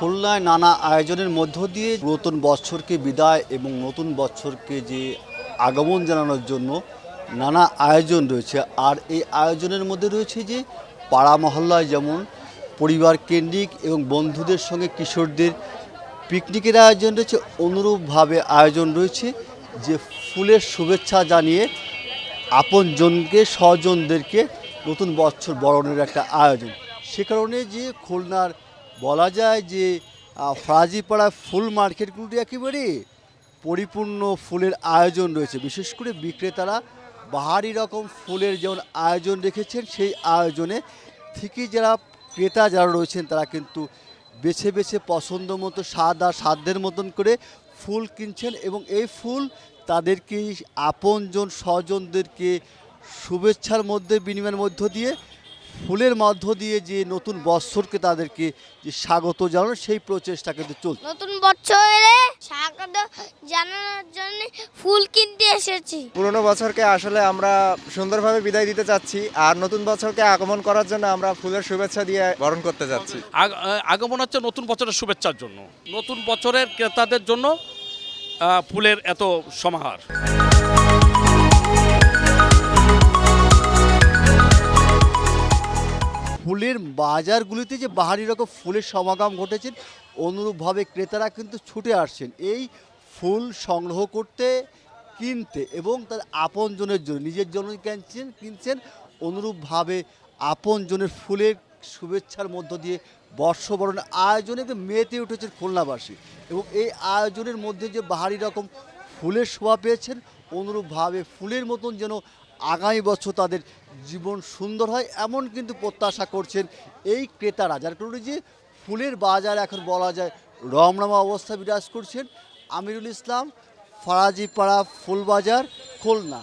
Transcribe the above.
খুলনায় নানা আয়োজনের মধ্য দিয়ে নতুন বছরকে বিদায় এবং নতুন বছরকে যে আগমন জানানোর জন্য নানা আয়োজন রয়েছে। আর এই আয়োজনের মধ্যে রয়েছে যে পাড়া মহল্লায় যেমন পরিবার কেন্দ্রিক এবং বন্ধুদের সঙ্গে কিশোরদের পিকনিকের আয়োজন রয়েছে, অনুরূপভাবে আয়োজন রয়েছে যে ফুলের শুভেচ্ছা জানিয়ে আপনজনকে, স্বজনদেরকে নতুন বছর বরণের একটা আয়োজন। সে কারণে যে খুলনার বলা যায় যে ফরাজিপাড়া ফুল মার্কেটগুলোটি একেবারে পরিপূর্ণ ফুলের আয়োজন রয়েছে। বিশেষ করে বিক্রেতারা বাহারি রকম ফুলের যেমন আয়োজন রেখেছেন, সেই আয়োজনে থেকে যারা ক্রেতা যারা রয়েছেন, তারা কিন্তু বেছে বেছে পছন্দ মতো স্বাদ আর সাধ্যের মতন করে ফুল কিনছেন এবং এই ফুল তাদেরকে আপনজন স্বজনদেরকে শুভেচ্ছার মধ্যে, বিনিময়ের মধ্য দিয়ে ফুলের মধ্য দিয়ে যে নতুন বৎসরকে তাদেরকে যে স্বাগত জানানো সেই প্রচেষ্টা কিন্তু চলছে। নতুন বছরে স্বাগত জানানোর জন্য ফুল কিনতে এসেছি। পুরনো বছরকে আসলে আমরা সুন্দরভাবে বিদায় দিতে চাচ্ছি আর নতুন বছরকে আগমন করার জন্য আমরা ফুলের শুভেচ্ছা দিয়ে বরণ করতে যাচ্ছি। আগ- আগমন হচ্ছে নতুন বছরের শুভেচ্ছার জন্য। নতুন বছরের ক্রেতাদের জন্য ফুলের এত সমাহার। ফুলের বাজারগুলিতে যে বাহারি রকম ফুলের সমাগম ঘটেছে, অনুরূপভাবে ক্রেতারা কিন্তু ছুটে আসছেন। এই ফুল সংগ্রহ করতে, কিনতে এবং তার আপনজনের জন্য, নিজের জন্য কিনছেন কিনছেন, অনুরূপভাবে আপনজনের ফুলের শুভেচ্ছার মধ্য দিয়ে বর্ষবরণ আয়োজনে মেতে উঠেছেন খুলনাবাসী এবং এই আয়োজনের মধ্যে যে বাহারি রকম ফুলের শোভা পেয়েছেন অনুরূপভাবে ফুলের মতন যেন আগামী বছর তাদের জীবন সুন্দর হয়, এমন কিন্তু প্রত্যাশা করছেন এই ক্রেতারা, যার কারণে যে ফুলের বাজার এখন বলা যায় রমরমা অবস্থা বিরাজ করছেন। আমিরুল ইসলাম, ফারাজিপাড়া ফুল বাজার খুলনা।